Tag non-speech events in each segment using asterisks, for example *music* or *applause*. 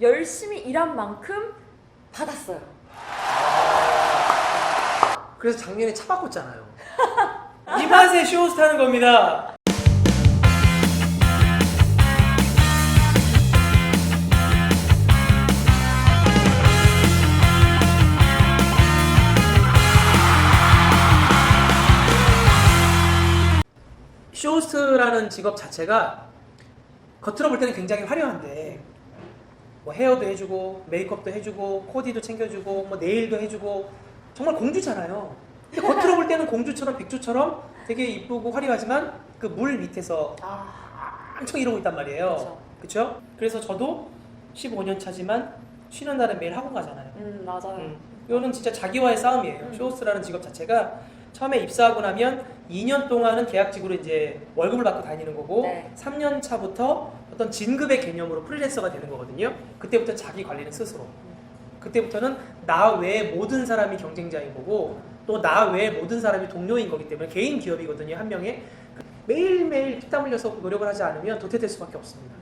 열심히 일한 만큼 받았어요. 그래서 작년에 차 바꿨잖아요. *laughs* 이 맛에 쇼호스트 하는 겁니다. 쇼호스트라는 직업 자체가 겉으로 볼 때는 굉장히 화려한데 뭐 헤어도 해주고 메이크업도 해주고 코디도 챙겨주고 뭐 네일도 해주고 정말 공주잖아요. 근데 겉으로 볼 때는 공주처럼 백조처럼 되게 이쁘고 화려하지만 그 물 밑에서 아, 엄청 이러고 있단 말이에요. 그렇죠? 그래서 저도 15년 차지만 쉬는 날은 매일 학원 가잖아요. 음 맞아요. 음. 이거는 진짜 자기와의 싸움이에요. 음. 쇼호스라는 직업 자체가 처음에 입사하고 나면 2년 동안은 계약직으로 이제 월급을 받고 다니는 거고 네. 3년 차부터 어떤 진급의 개념으로 프리랜서가 되는 거거든요. 그때부터 자기 관리는 스스로. 그때부터는 나 외에 모든 사람이 경쟁자인 거고 또 나 외에 모든 사람이 동료인 거기 때문에 개인 기업이거든요. 한 명에 매일매일 피땀 흘려서 노력을 하지 않으면 도태될 수밖에 없습니다.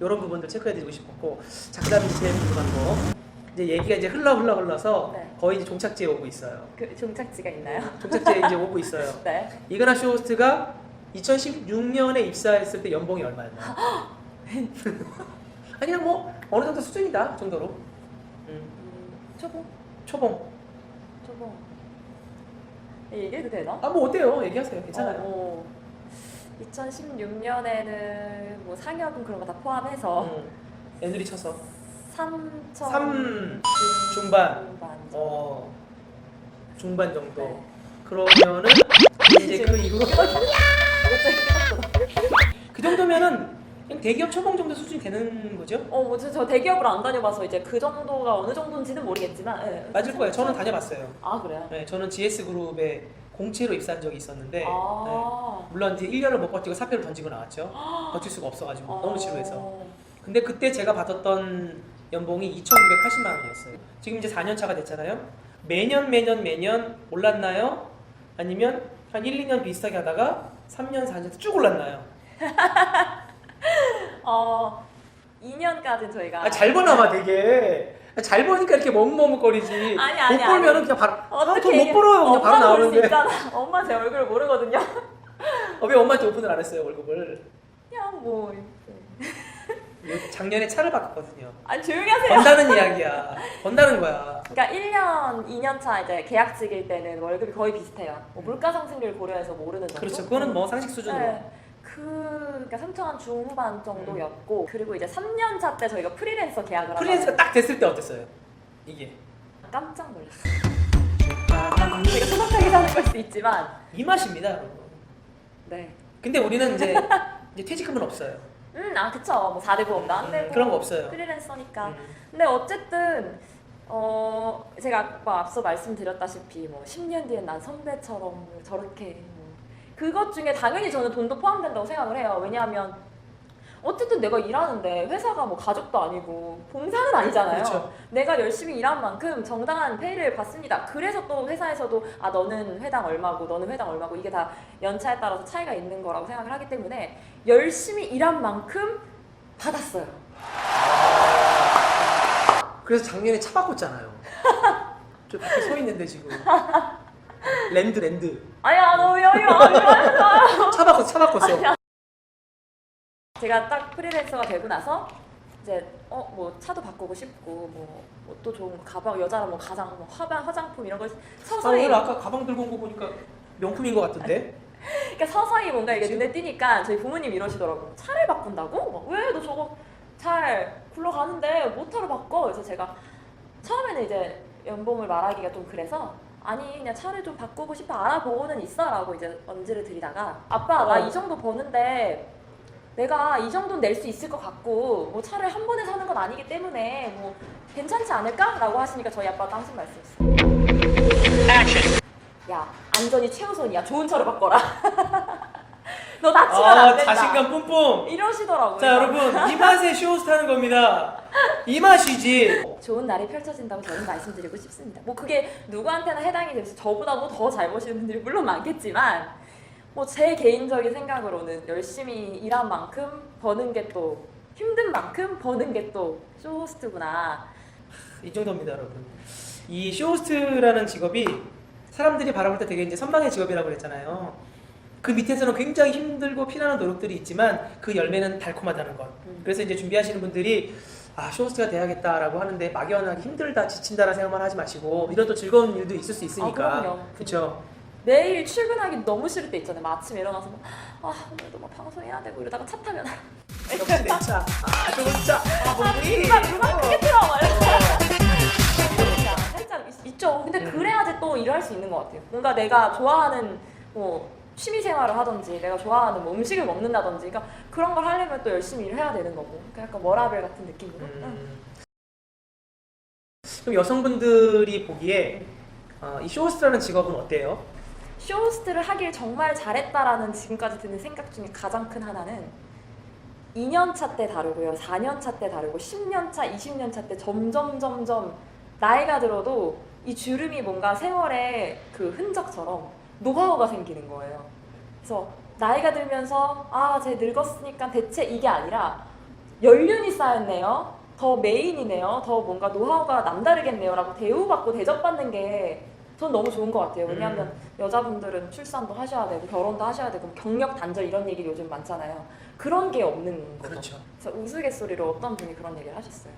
이런 부분들 체크해드리고 싶었고 이제 제일 궁금한 거 이제 얘기가 이제 흘러 흘러 흘러서 네. 거의 이제 종착지에 오고 있어요. 그 종착지가 있나요? 종착지에 이제 오고 *laughs* 있어요. 네. 이그나 쇼호스트가 2016년에 입사했을 때 연봉이 얼마였나요? *gasps* 아니 그냥 뭐 어느 정도 수준이다 정도로 음, 음, 초봉? 초봉 초봉. 얘기해도 되나? 아 뭐 어때요 얘기하세요 괜찮아요 어, 2016년에는 뭐 상여금 그런 거 다 포함해서 음, 애누리 쳐서 3천 3 중반 중반 정도. 어 중반 정도 네. 그러면은 이제 그 이후로 그 정도면은 그냥 대기업 초봉 정도 수준이 되는 거죠? 어, 뭐, 저, 저 대기업을 안 다녀봐서 이제 그 정도가 어느 정도인지는 모르겠지만. 예. 맞을 거예요 저는 다녀봤어요 아, 그래요? 네, 저는 GS 그룹에 공채로 입사한 적이 있었는데 네. 아. 물론 이제 1년을 못 버티고 사표를 던지고 나왔죠. 버틸 수가 없어가지고 너무 지루해서. 어. 근데 그때 제가 받았던 연봉이 2,980만 원이었어요. 지금 이제 4년 차가 됐잖아요. 매년 매년 매년 올랐나요? 아니면 한 1, 2년 비슷하게 하다가 3년, 4년 쭉 올랐나요? *laughs* 어, 2년까지는 저희가. 아, 잘 버나봐 되게. 아, 잘 버니까 이렇게 머뭇머뭇거리지. 아니, 아니, 못 아니. 그냥 바로 어떻게 아, 돈못 얘기해? 벌어요. 그냥 바로 나오는데. 엄마 제 얼굴을 모르거든요. 어, 왜 엄마한테 오픈을 안 했어요 월급을? 그냥 뭐. 작년에 차를 바꿨거든요. 아니, 조용히 하세요. 번다는 이야기야. *laughs* 번다는 거야. 그러니까 1년, 2년 차 이제 계약직일 때는 월급이 거의 비슷해요. 뭐 물가 상승률 고려해서 모르는 정도. 그렇죠. 그거는 뭐 상식 수준으로. 네. 그 그러니까 3천 원 중후반 정도였고 그리고 이제 3년 차 때 저희가 프리랜서 계약을 프리랜서가 딱 됐을 때 어땠어요? 이게 하다가 깜짝 놀랐어요. 저희가 소박하게 사는 걸 수 있지만 이 맛입니다, 여러분. 네. 근데 우리는 이제 *laughs* 이제 퇴직금은 없어요. 음, 아 그쵸. 뭐 4대 보험도 안 음, 되고 그런 거 없어요. 프리랜서니까. 음. 근데 어쨌든 어 제가 아까 앞서 말씀드렸다시피 뭐 10년 뒤엔 난 선배처럼 뭐 저렇게 뭐 그것 중에 당연히 저는 돈도 포함된다고 생각을 해요. 왜냐하면 어쨌든 내가 일하는데 회사가 뭐 가족도 아니고 봉사는 아니잖아요. 그렇죠. 내가 열심히 일한 만큼 정당한 페이를 받습니다. 그래서 또 회사에서도 아 너는 회당 얼마고 너는 회당 얼마고 이게 다 연차에 따라서 차이가 있는 거라고 생각을 하기 때문에 열심히 일한 만큼 받았어요. 그래서 작년에 차 바꿨잖아요. *laughs* 저 밖에 서 있는데 지금. 랜드 랜드. 아야 너 여유 안 차 바꿨어, 차 바꿨어. 제가 딱 프리랜서가 되고 나서 이제 어 뭐 차도 바꾸고 싶고 뭐또 좋은 거, 가방 여자라 뭐 가장 뭐 화장 화장품 이런 걸 아, 서서히 오늘 아까 가방 들고 온 거 보니까 명품인 것 같은데? *laughs* 그러니까 서서히 뭔가 이게? 눈에 띄니까 저희 부모님 이러시더라고 차를 바꾼다고? 왜 너 저거 잘 굴러가는데 모터를 바꿔? 그래서 제가 처음에는 이제 연봉을 말하기가 좀 그래서 아니 그냥 차를 좀 바꾸고 싶어 알아보고는 있어라고 이제 언지를 드리다가 아빠 나 어. 이 정도 버는데 내가 이 정도는 낼 수 있을 것 같고 뭐 차를 한 번에 사는 건 아니기 때문에 뭐 괜찮지 않을까? 라고 하시니까 저희 아빠가 항상 말씀했어요 야 안전이 최우선이야 좋은 차로 바꿔라 *laughs* 너 다치면 안 아, 된다 자신감 뿜뿜. 이러시더라고요 자, 여러분, 이 맛에 쇼호스트 하는 겁니다. 이 맛이지. 좋은 날이 펼쳐진다고 저는 말씀드리고 싶습니다. 뭐 그게 누구한테나 해당이 돼서 저보다도 더잘 버시는 분들이 물론 많겠지만 뭐 제 개인적인 생각으로는 열심히 일한 만큼 버는 게 또 힘든 만큼 버는 게 또 쇼호스트구나. 이 정도입니다, 여러분. 이 쇼호스트라는 직업이 사람들이 바라볼 때 되게 이제 선망의 직업이라고 그랬잖아요. 그 밑에서는 굉장히 힘들고 피나는 노력들이 있지만 그 열매는 달콤하다는 것. 음. 그래서 이제 준비하시는 분들이 아 쇼호스트가 돼야겠다라고 하는데 막연하게 힘들다 지친다라 생각만 하지 마시고 이런 또 즐거운 일도 있을 수 있으니까 아. 그렇죠 매일 출근하기 너무 싫을 때 있잖아요. 막 아침에 일어나서 막, 아 오늘도 막 방송해야 되고 이러다가 차 타면 역시 내 차 *laughs* 아 좋은 차아 몸이 누가 누가 크게 틀어 막 이렇게 살짝 있- 있죠. 근데 음. 그래야지 또 일을 할수 있는 것 같아요. 뭔가 내가 좋아하는 뭐 취미 생활을 하든지 내가 좋아하는 뭐 음식을 먹는다든지 그러니까 그런 걸 하려면 또 열심히 일을 해야 되는 거고 그러니까 약간 워라벨 같은 느낌으로 응. 음. 그럼 여성분들이 보기에 어, 이 쇼호스트라는 직업은 어때요? 쇼호스트를 하길 정말 잘했다라는 지금까지 드는 생각 중에 가장 큰 하나는 2년차 때 다르고요. 4년차 때 다르고 10년차, 20년차 때 점점 점점 나이가 들어도 이 주름이 뭔가 세월의 그 흔적처럼 노하우가 생기는 거예요. 그래서 나이가 들면서 아, 쟤 늙었으니까 대체 이게 아니라 연륜이 쌓였네요. 더 메인이네요. 더 뭔가 노하우가 남다르겠네요 라고 대우받고 대접받는 게 전 너무 좋은 것 같아요. 왜냐하면 여자분들은 출산도 하셔야 되고 결혼도 하셔야 되고 경력 단절 이런 얘기 요즘 많잖아요. 그런 게 없는 거죠. 그렇죠. 그래서 우스갯소리로 어떤 분이 그런 얘기를 하셨어요.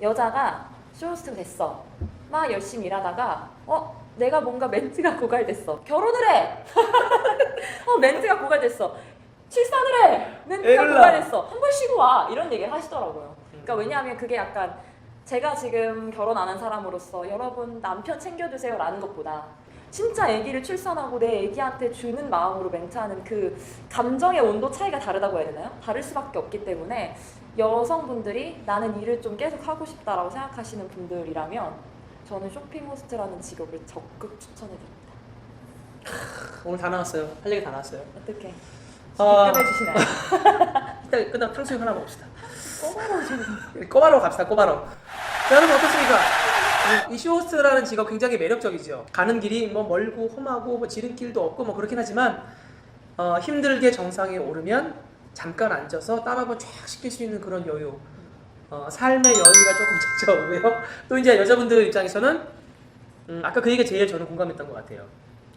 여자가 쇼호스트 됐어. 막 열심히 일하다가 어 내가 뭔가 멘트가 고갈됐어. 결혼을 해. *laughs* 어 멘트가 고갈됐어. 출산을 해. 멘트가 애를 낳아. 고갈됐어. 한 번 쉬고 와. 이런 얘기를 하시더라고요. 그러니까 왜냐하면 그게 약간 제가 지금 결혼 안 한 사람으로서 여러분 남편 챙겨주세요 라는 것보다 진짜 아기를 출산하고 내 아기한테 주는 마음으로 멘트하는 그 감정의 온도 차이가 다르다고 해야 되나요? 다를 수밖에 없기 때문에 여성분들이 나는 일을 좀 계속 하고 싶다라고 생각하시는 분들이라면 저는 쇼핑 호스트라는 직업을 적극 추천해드립니다. 오늘 다 나왔어요. 할 얘기 다 나왔어요. 어떻게 아. 입금해주시나요? 이따 *laughs* 끝나고 탕수육 하나 먹읍시다. 꼬마로 좀 꼬바로 갑시다. 꼬바로. 자, 여러분 어떻습니까? 이- 이 쇼호스트라는 직업 굉장히 매력적이죠. 가는 길이 뭐 멀고 험하고 뭐 지름길도 없고 뭐 그렇긴 하지만 어, 힘들게 정상에 오르면 잠깐 앉아서 땀 한번 쫙 식힐 수 있는 그런 여유. 어, 삶의 여유가 조금 *laughs* 찾아오고요. 또 이제 여자분들 입장에서는 음, 아까 그 얘기가 제일 저는 공감했던 것 같아요.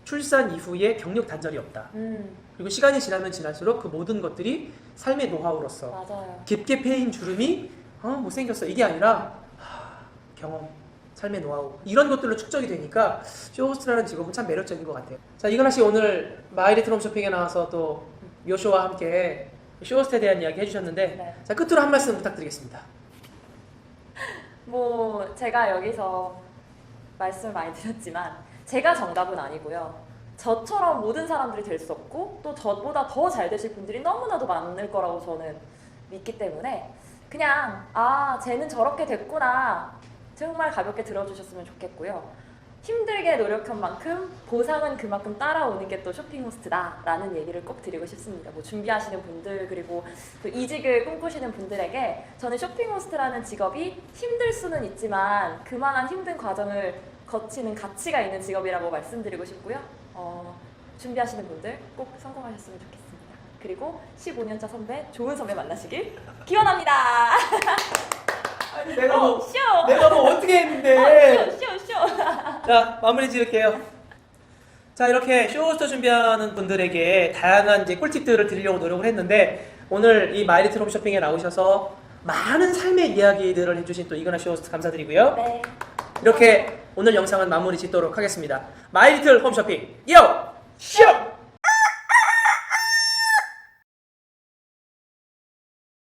출산 이후에 경력 단절이 없다. 음 그리고 시간이 지나면 지날수록 그 모든 것들이 삶의 노하우로서 맞아요. 깊게 패인 주름이 어, 못생겼어 이게 아니라 하, 경험, 삶의 노하우 이런 것들로 축적이 되니까 쇼호스트라는 직업은 참 매력적인 것 같아요. 자 이건아 씨 오늘 마이리트 홈쇼핑에 나와서 또 요쇼와 함께 쇼호스트에 대한 이야기 해주셨는데 네. 자 끝으로 한 말씀 부탁드리겠습니다. *laughs* 뭐 제가 여기서 말씀을 많이 드렸지만 제가 정답은 아니고요. 저처럼 모든 사람들이 될 수 없고 또 저보다 더 잘 되실 분들이 너무나도 많을 거라고 저는 믿기 때문에 그냥 아 쟤는 저렇게 됐구나 정말 가볍게 들어주셨으면 좋겠고요. 힘들게 노력한 만큼 보상은 그만큼 따라오는 게 또 쇼핑 호스트다라는 얘기를 꼭 드리고 싶습니다. 뭐 준비하시는 분들 그리고 또 이직을 꿈꾸시는 분들에게 저는 쇼핑 호스트라는 직업이 힘들 수는 있지만 그만한 힘든 과정을 거치는 가치가 있는 직업이라고 말씀드리고 싶고요. 어, 준비하시는 분들 꼭 성공하셨으면 좋겠습니다. 그리고 15년차 선배 좋은 선배 만나시길 기원합니다. 아니 내가 어, 뭐 쇼! 내가 뭐 어떻게 했는데 어, 쇼, 쇼, 쇼. 자 마무리 지을게요. 자 이렇게 쇼호스터 준비하는 분들에게 다양한 이제 꿀팁들을 드리려고 노력을 했는데 오늘 이 마이리트 홈쇼핑에 나오셔서 많은 삶의 이야기들을 해주신 또 이거나 쇼호스트 감사드리고요. 네. 이렇게 오늘 영상은 마무리 짓도록 하겠습니다. 마이 리틀 홈쇼핑 요 쇼!